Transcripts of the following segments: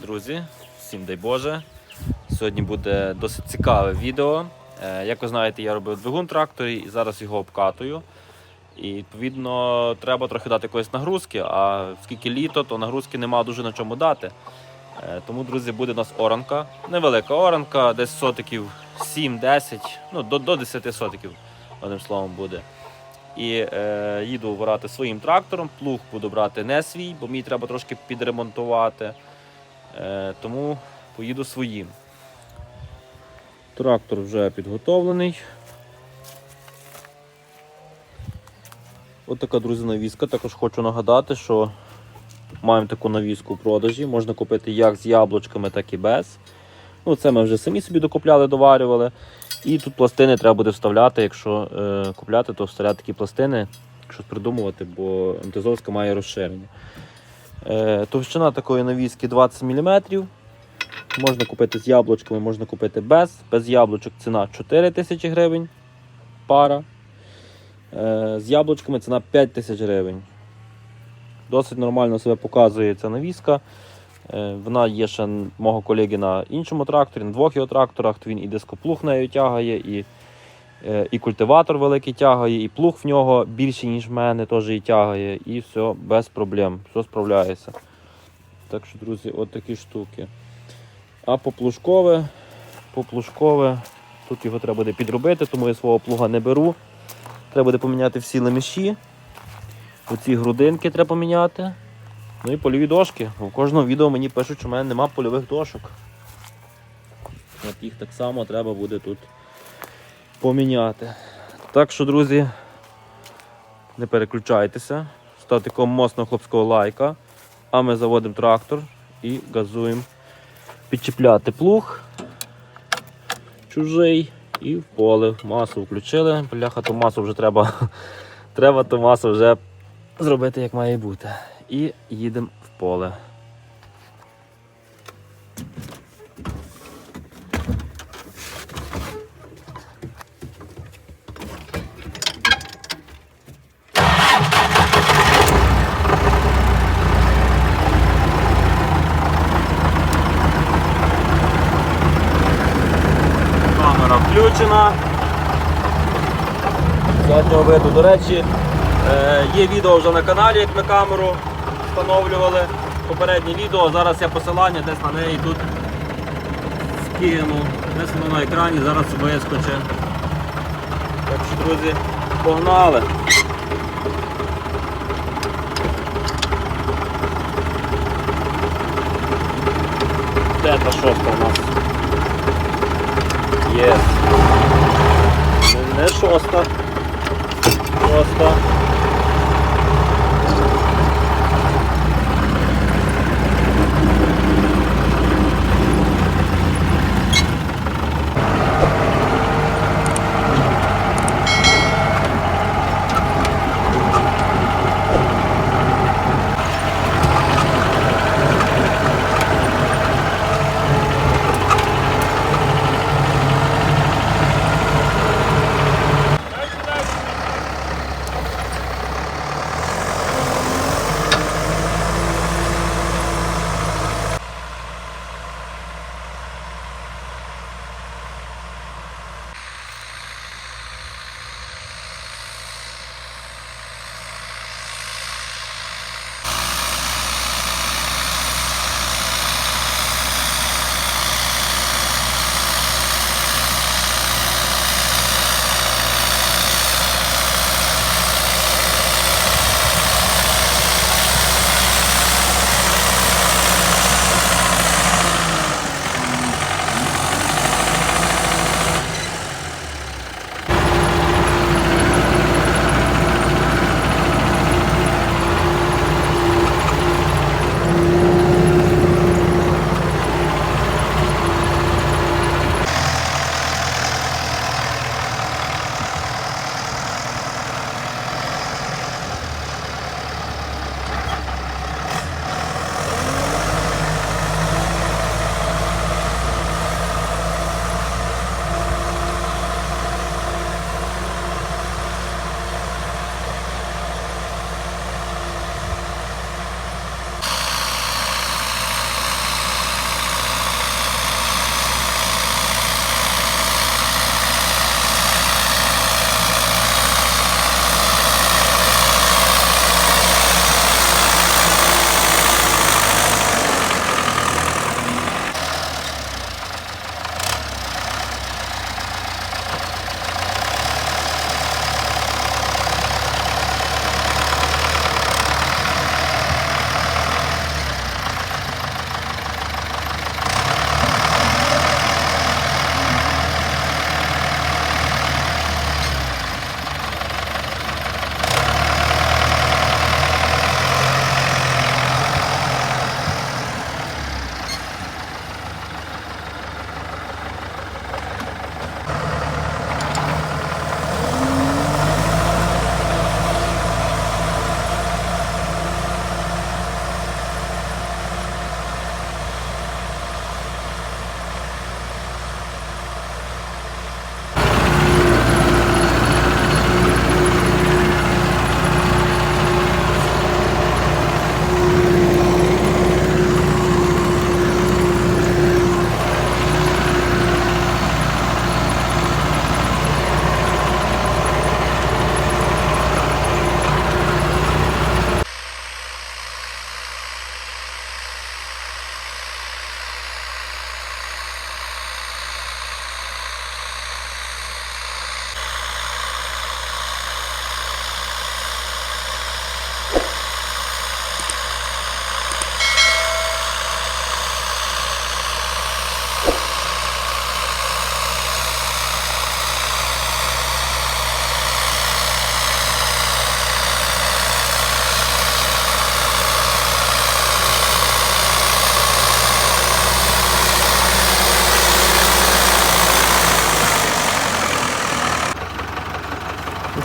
друзі, всім дай Боже. Сьогодні буде досить цікаве відео. Е, Як ви знаєте, я робив двигун тракторі і зараз його обкатую. І відповідно треба трохи дати якоїсь нагрузки, а оскільки літо, то нагрузки нема дуже на чому дати. Е, Тому, друзі, буде у нас оранка. Невелика оранка, десь сотиків 7-10, ну до, до 10 сотиків, одним словом, буде. І е, їду вирати своїм трактором, плуг буду брати не свій, бо мені треба трошки підремонтувати. Е, тому поїду своїм. Трактор вже підготовлений. От друзі, навіска. Також хочу нагадати, що маємо таку навіску у продажі. Можна купити як з яблучками, так і без. Ну, Це ми вже самі собі докупляли, доварювали. І тут пластини треба буде вставляти. Якщо е, купляти, то вставляти такі пластини, щось придумувати, бо МТЗовська має розширення. Е, товщина такої навіски 20 мм. Можна купити з яблучками, можна купити без. Без яблучок ціна 4 тисячі гривень пара. Е, з яблучками ціна 5 тисяч гривень. Досить нормально себе показує ця навіска. Е, Вона є ще мого колеги на іншому тракторі, на двох його тракторах. То він і дископлуг нею тягає, і, і культиватор великий тягає, і плуг в нього більший, ніж в мене, теж і тягає. І все без проблем, все справляється. Так що, друзі, от такі штуки. А поплужкове, поплужкове, тут його треба буде підробити, тому я свого плуга не беру. Треба буде поміняти всі леміші. Оці грудинки треба поміняти. Ну і польові дошки. У кожного відео мені пишуть, що в мене нема польових дошок. От їх так само треба буде тут поміняти. Так що, друзі, не переключайтеся, ставте кому моцного хлопського лайка, а ми заводимо трактор і газуємо підчіпляти плуг чужий і в поле. Масу включили. Бляха, ту масу вже треба. Треба ту масу вже зробити як має бути. І їдемо в поле. Камера. Заднього виду, до речі, е, є відео вже на каналі, як ми камеру встановлювали. Попереднє відео. Зараз я посилання десь на неї тут скину. Десь воно на екрані, зараз вискоче. Так що, друзі, погнали. Де та шоста у нас? Є. Не, шоста. Шоста.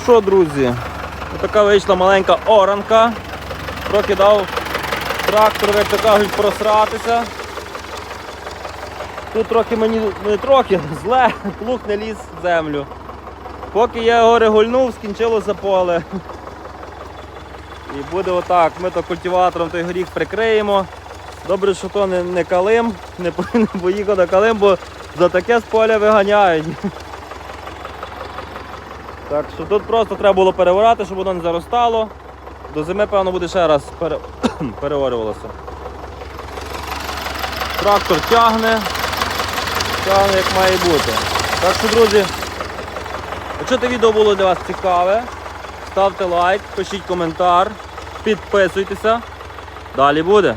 Що, друзі? Така вийшла маленька оранка. Трохи дав трактор, як то кажуть, просратися. Тут трохи мені не трохи, зле, плуг не ліз в землю. Поки я його регульнув, скінчилося поле. І буде отак. Ми то культиватором той горіх прикриємо. Добре, що то не, не калим, не поїхав на калим, бо за таке з поля виганяють. Так що тут просто треба було переворати, щоб воно не заростало. До зими, певно, буде ще раз пере... переорювалося. Трактор тягне, тягне як має бути. Так що, друзі, якщо це відео було для вас цікаве, ставте лайк, пишіть коментар, підписуйтеся. Далі буде.